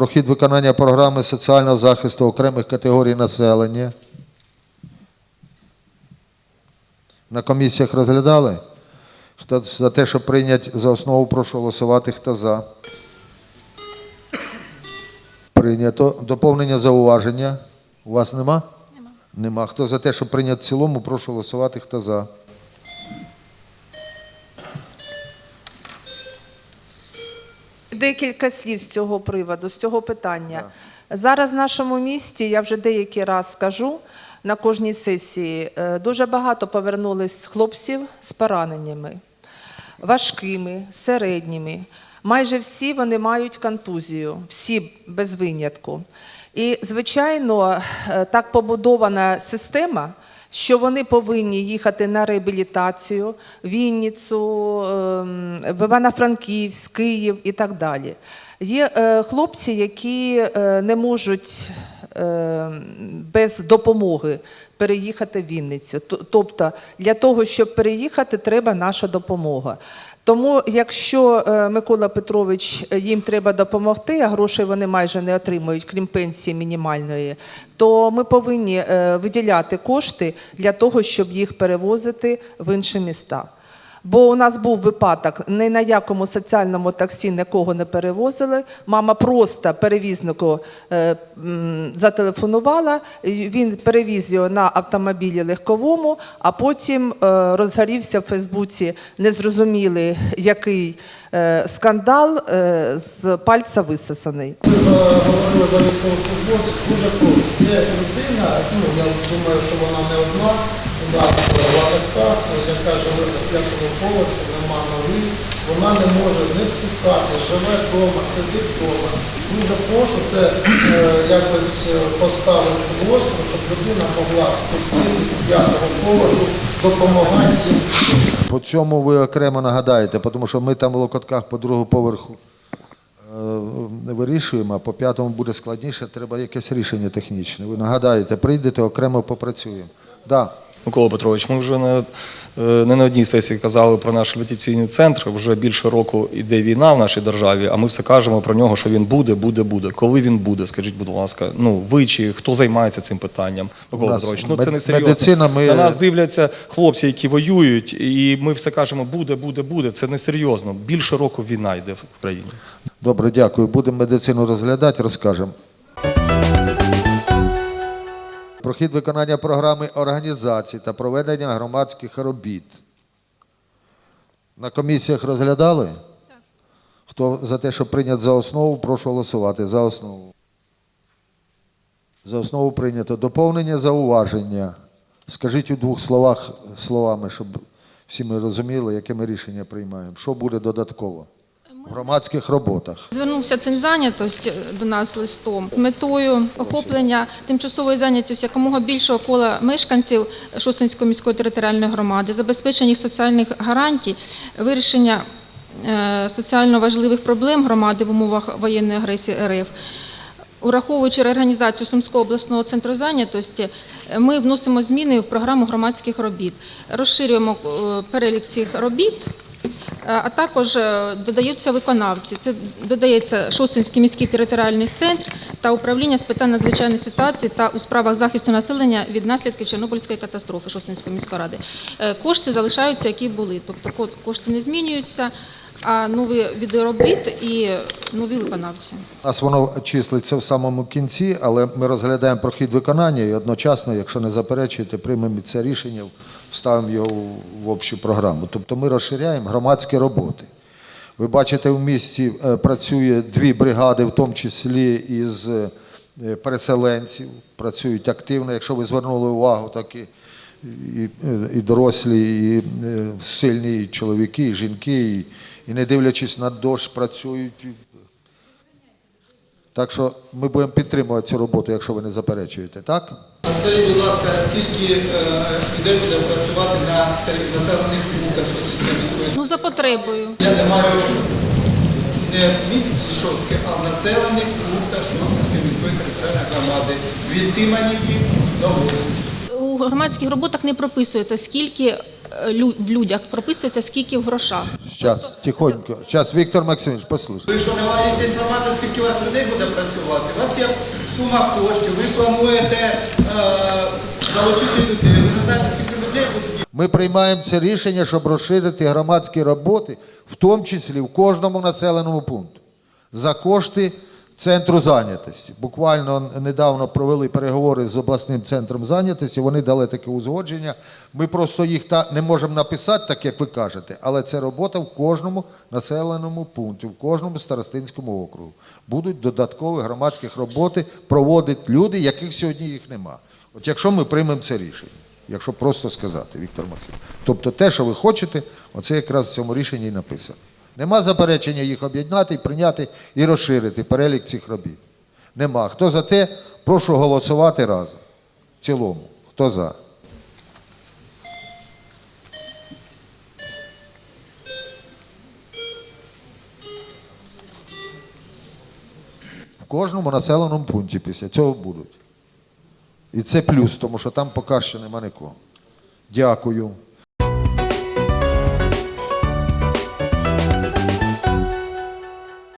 Про хід виконання програми соціального захисту окремих категорій населення. На комісіях розглядали? Хто за те, щоб прийняти за основу, прошу голосувати. Хто за? Прийнято. Доповнення зауваження. У вас нема? Нема. Нема. Хто за те, щоб прийняти в цілому, прошу голосувати. Хто за? Декілька слів з цього приводу, з цього питання. Зараз в нашому місті, я вже деякий раз скажу на кожній сесії, е, дуже багато повернулись хлопців з пораненнями, важкими, середніми. Майже всі вони мають контузію, всі без винятку. І, звичайно, е, так побудована система, що вони повинні їхати на реабілітацію Вінницю, ем, в Івано-Франківськ, Київ і так далі. Є е, хлопці, які е, не можуть е, без допомоги переїхати в Вінницю. Тобто для того, щоб переїхати, треба наша допомога. Тому, якщо е, Микола Петрович е, їм треба допомогти, а грошей вони майже не отримують, крім пенсії мінімальної, то ми повинні е, виділяти кошти для того, щоб їх перевозити в інші міста. Бо у нас був випадок, ні на якому соціальному таксі нікого не перевозили. Мама просто перевізнику е, зателефонувала, він перевіз його на автомобілі легковому, а потім е, розгорівся в Фейсбуці незрозумілий який е, скандал з пальця висосаний. Ви говорили за військовослужбовців, дуже прошу. Є людина, ну я думаю, що вона не одна, у нас Латаках, яка живе на п'ятому поверсі, нема ноги, вона не може не спускати, живе вдома, сидить вдома. Дуже прошу це е, якось е, поставити в остров, щоб людина могла спуститися з п'ятого поверху, допомагати їм. По цьому ви окремо нагадаєте, тому що ми там в Локотках по другому поверху е, вирішуємо, а по п'ятому буде складніше, треба якесь рішення технічне. Ви нагадаєте, прийдете, окремо попрацюємо. Да. Микола Петрович, ми вже не, не на одній сесії казали про наш реабілітаційний центр. Вже більше року йде війна в нашій державі, а ми все кажемо про нього, що він буде, буде, буде. Коли він буде, скажіть, будь ласка, ну ви чи хто займається цим питанням? Микола Петрович, ну це не серйозно. медицина, ми- На нас дивляться хлопці, які воюють, і ми все кажемо, буде, буде, буде. Це не серйозно. Більше року війна йде в Україні. Добре, дякую. Будемо медицину розглядати, розкажемо. Про хід виконання програми організації та проведення громадських робіт. На комісіях розглядали? Так. Хто за те, щоб прийняти за основу, прошу голосувати. За основу. За основу прийнято. Доповнення зауваження. Скажіть у двох словах словами, щоб всі ми розуміли, яке ми рішення приймаємо. Що буде додатково в громадських роботах? Звернувся центр зайнятості до нас листом з метою охоплення тимчасової зайнятості якомога більшого кола мешканців Шостинської міської територіальної громади, забезпечення соціальних гарантій, вирішення е, соціально важливих проблем громади в умовах воєнної агресії РФ. Ураховуючи реорганізацію Сумського обласного центру зайнятості, е, ми вносимо зміни в програму громадських робіт, розширюємо е, перелік цих робіт. Е, А також е, додаються виконавці. Це додається Шостинський міський територіальний центр та управління з питань надзвичайної ситуації та у справах захисту населення від наслідків Чорнобильської катастрофи Шостинської міської ради. Е, Кошти залишаються, які були, тобто кошти не змінюються, а нові види і нові виконавці. Нас воно числиться в самому кінці, але ми розглядаємо про хід виконання і одночасно, якщо не заперечуєте, приймемо це рішення, вставимо його в- в общу програму. Тобто ми розширяємо громадські роботи. Ви бачите, в місті е, працює дві бригади, в тому числі із е, переселенців, працюють активно. Якщо ви звернули увагу, так і, і, і дорослі, і е, сильні і чоловіки, і жінки, і, і не дивлячись на дощ, працюють. Так що ми будемо підтримувати цю роботу, якщо ви не заперечуєте, так? А скажіть, будь ласка, скільки е, людей буде працювати на населених пунктах Шосткої міської? Ну за потребою. Я не маю не в місті Шостки, а в населених пунктах Шосткої міської територіальної громади. Від Тиманівки до Волині. У громадських роботах не прописується, скільки е, в людях, прописується, скільки в грошах. Зараз, тихонько. Зараз, Віктор Максимович, послухай. Ви що не маєте інформацію, скільки у вас людей буде працювати? У вас є сума коштів, ви плануєте е, залучити людей, ви не знаєте, скільки людей буде. Ми приймаємо це рішення, щоб розширити громадські роботи, в тому числі в кожному населеному пункту, за кошти центру зайнятості. Буквально недавно провели переговори з обласним центром зайнятості, вони дали таке узгодження. Ми просто їх та не можемо написати, так як ви кажете, але це робота в кожному населеному пункті, в кожному старостинському округу. Будуть додаткові громадські роботи проводити люди, яких сьогодні їх нема. От якщо ми приймемо це рішення якщо просто сказати, Віктор Максимович. Тобто те, що ви хочете, оце якраз в цьому рішенні і написано. Нема заперечення їх об'єднати, прийняти і розширити перелік цих робіт. Нема. Хто за те, прошу голосувати разом. В цілому. Хто за? В кожному населеному пункті після цього будуть. І це плюс, тому що там поки що нема нікого. Дякую.